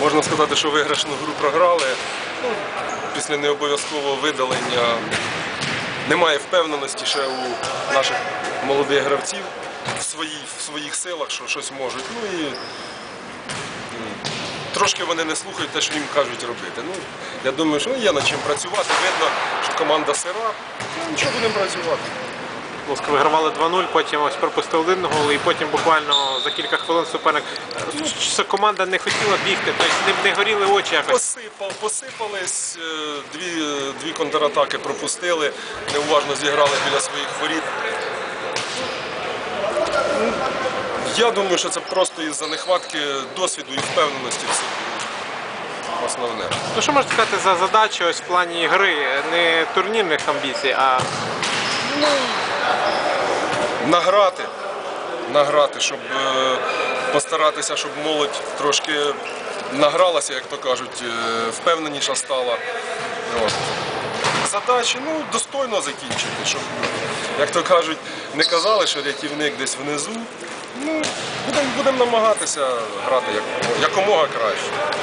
Можна сказати, що виграшну гру програли. Ну, після необов'язкового видалення немає впевненості ще у наших молодих гравців в, своїй, в своїх силах, що щось можуть. Ну і трошки вони не слухають те, що їм кажуть робити. Ну, я думаю, що є над чим працювати. Видно, що команда сира. Ну, нічого будемо працювати. Луцьк вигравали 2-0, потім ось пропустив один гол, і потім буквально за кілька хвилин суперник. Ну, команда не хотіла бігти, тобто не, не горіли очі якось. Посипав, посипались, е, дві, дві контратаки пропустили, неуважно зіграли біля своїх воріт. Ну, Я думаю, що це просто із-за нехватки досвіду і впевненості в собі. Основне. Ну що можете сказати за задачі ось в плані гри, не турнірних амбіцій, а Награти, награти, щоб е, постаратися, щоб молодь трошки награлася, як то кажуть, е, впевненіша стала. От. Задачі ну, достойно закінчити, щоб, як то кажуть, не казали, що рятівник десь внизу. Ну, будемо будем намагатися грати як, якомога краще.